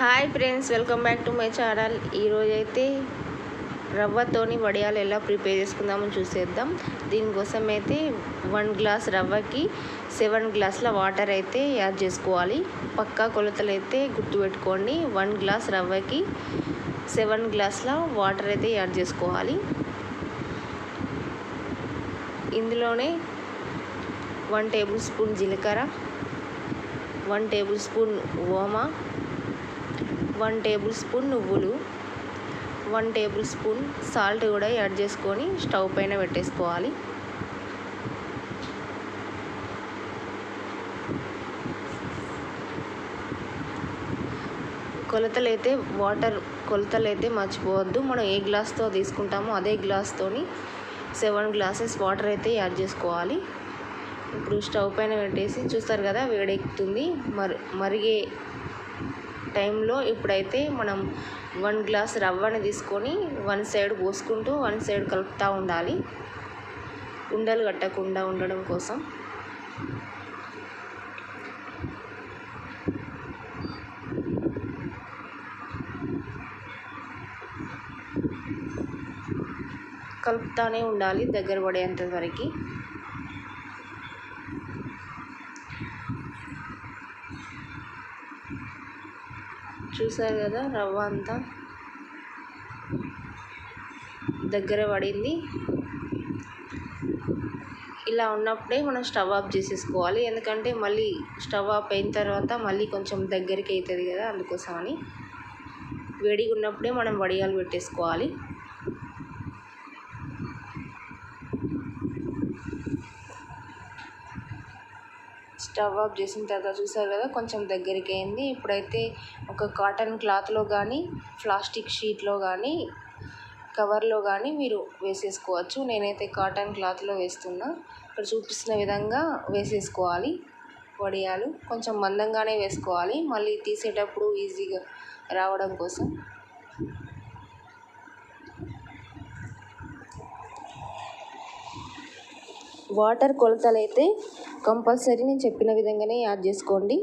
Hi friends welcome back to my channel. ఈరోజు అయితే రవ్వతోని వడియాలు ఎలా ప్రిపేర్ చేసుకుందామని చూసేద్దాం. దీనికోసం అయితే వన్ గ్లాస్ రవ్వకి సెవెన్ గ్లాసుల వాటర్ అయితే యాడ్ చేసుకోవాలి. పక్కా కొలతలు అయితే గుర్తుపెట్టుకోండి. వన్ గ్లాస్ రవ్వకి సెవెన్ గ్లాసుల వాటర్ అయితే యాడ్ చేసుకోవాలి. ఇందులోనే వన్ టేబుల్ స్పూన్ జీలకర్ర వన్ టేబుల్ స్పూన్ ఓమా వన్ టేబుల్ స్పూన్ నువ్వులు వన్ టేబుల్ స్పూన్ సాల్ట్ కూడా యాడ్ చేసుకొని స్టవ్ పైన పెట్టేసుకోవాలి. కొలతలు అయితే వాటర్ కొలతలు అయితే మర్చిపోవద్దు. మనం ఏ గ్లాస్తో తీసుకుంటామో అదే గ్లాస్తోని సెవెన్ గ్లాసెస్ వాటర్ అయితే యాడ్ చేసుకోవాలి. ఇప్పుడు స్టవ్ పైన పెట్టేసి చూస్తారు కదా వేడెక్కుతుంది. మరి మరిగే టైంలో ఇప్పుడైతే మనం వన్ గ్లాస్ రవ్వని తీసుకొని వన్ సైడ్ పోసుకుంటూ వన్ సైడ్ కలుపుతూ ఉండాలి. ఉండలు కట్టకుండా ఉండడం కోసం. కలుపుతూనే ఉండాలి దగ్గర పడేంత వరకు. చూసారు కదా రవ్వ అంతా దగ్గర పడింది. ఇలా ఉన్నప్పుడే మనం స్టవ్ ఆఫ్ చేసేసుకోవాలి. ఎందుకంటే మళ్ళీ స్టవ్ ఆఫ్ అయిన తర్వాత మళ్ళీ కొంచెం దగ్గరికి అవుతుంది కదా అందుకోసమని. వేడిగా ఉన్నప్పుడే మనం వడియాలు పెట్టేసుకోవాలి. స్టవ్ ఆఫ్ చేసిన తర్వాత చూసారు కదా కొంచెం దగ్గరికి అయింది ఇప్పుడైతే ఒక కాటన్ క్లాత్లో కానీ ప్లాస్టిక్ షీట్లో కానీ కవర్లో కానీ మీరు వేసేసుకోవచ్చు. నేనైతే కాటన్ క్లాత్లో వేస్తున్నా. ఇక్కడ చూపిస్తున్న విధంగా వేసేసుకోవాలి. వడియాలు కొంచెం మందంగానే వేసుకోవాలి. మళ్ళీ తీసేటప్పుడు ఈజీగా రావడం కోసం. వాటర్ కొలతలు అయితే కంపల్సరీ నేను చెప్పిన విధంగానే యాడ్ చేసుకోండి.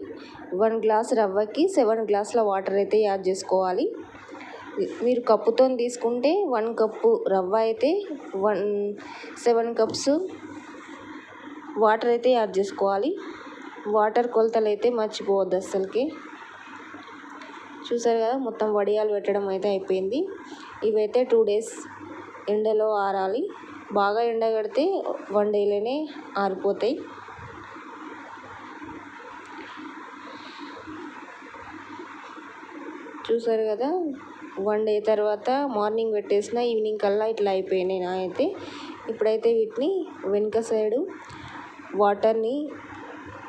వన్ గ్లాస్ రవ్వకి సెవెన్ గ్లాసుల వాటర్ అయితే యాడ్ చేసుకోవాలి. మీరు కప్పుతో తీసుకుంటే వన్ కప్పు రవ్వ అయితే వన్ సెవెన్ కప్స్ వాటర్ అయితే యాడ్ చేసుకోవాలి. వాటర్ కొలతలు అయితే మర్చిపోవద్దు అస్సలకి. చూసారు కదా మొత్తం వడియాలు పెట్టడం అయితే అయిపోయింది. ఇవైతే టూ డేస్ ఎండలో ఆరాలి. బాగా ఎండగడితే వన్ డేలోనే ఆరిపోతాయి. చూసారు కదా? వన్ డే తర్వాత మార్నింగ్ పెట్టేసిన ఈవినింగ్ కల్లా ఇట్లా అయిపోయినాయి నా అయితే ఇప్పుడైతే వీటిని వెనుక సైడు వాటర్ని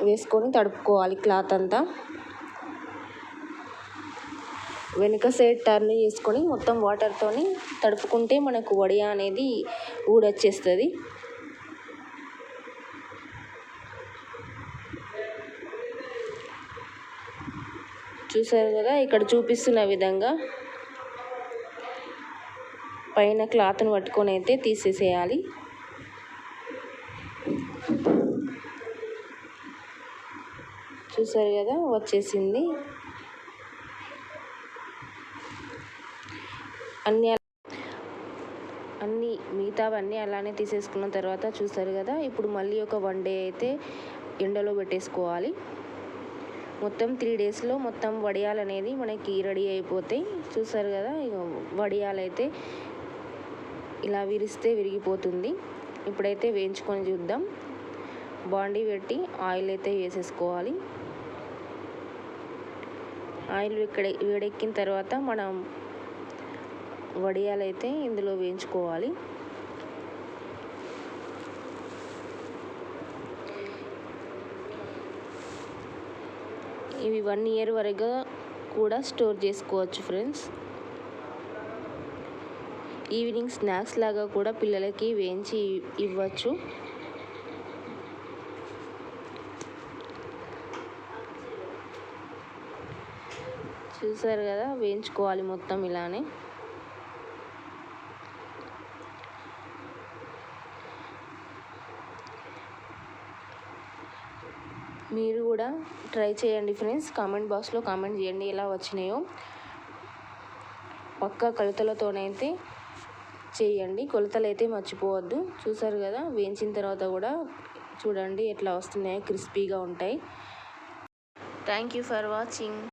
వేసుకొని తడుపుకోవాలి క్లాత్ అంతా. వెనుక సైడ్ టర్న్ చేసుకొని మొత్తం వాటర్తోని తడుపుకుంటే మనకు వడియా అనేది ఊడొచ్చేస్తుంది. చూసారు కదా ఇక్కడ చూపిస్తున్న విధంగా పైన క్లాత్ని పట్టుకొని అయితే తీసేసేయాలి. చూసారు కదా వచ్చేసింది. అన్ని అన్నీ మిగతావన్నీ అలానే తీసేసుకున్న తర్వాత చూసారు కదా ఇప్పుడు మళ్ళీ ఒక వన్ డే అయితే ఎండలో పెట్టేసుకోవాలి. మొత్తం త్రీ డేస్లో మొత్తం వడియాలు అనేది మనకి రెడీ అయిపోతాయి. చూసారు కదా వడియాలు అయితే ఇలా విరిస్తే విరిగిపోతుంది. ఇప్పుడైతే వేయించుకొని చూద్దాం. బాండీ పెట్టి ఆయిల్ అయితే వేసేసుకోవాలి. ఆయిల్ ఇక్కడ వేడెక్కిన తర్వాత మనం వడియాలు అయితే ఇందులో వేయించుకోవాలి. ఇవి వన్ ఇయర్ వరకు కూడా స్టోర్ చేసుకోవచ్చు ఫ్రెండ్స్. ఈవినింగ్ స్నాక్స్ లాగా కూడా పిల్లలకి వేయించి ఇవ్వచ్చు. చూసారు కదా వేయించుకోవాలి మొత్తం ఇలానే. మీరు కూడా ట్రై చేయండి ఫ్రెండ్స్. కామెంట్ బాక్స్లో కామెంట్ చేయండి ఎలా వచ్చినాయో. పక్క కొలతలతోనైతే చేయండి. కొలతలు అయితే మర్చిపోవద్దు. చూసారు కదా వేయించిన తర్వాత కూడా చూడండి ఎట్లా వస్తున్నాయో క్రిస్పీగా ఉంటాయి. Thank you for watching.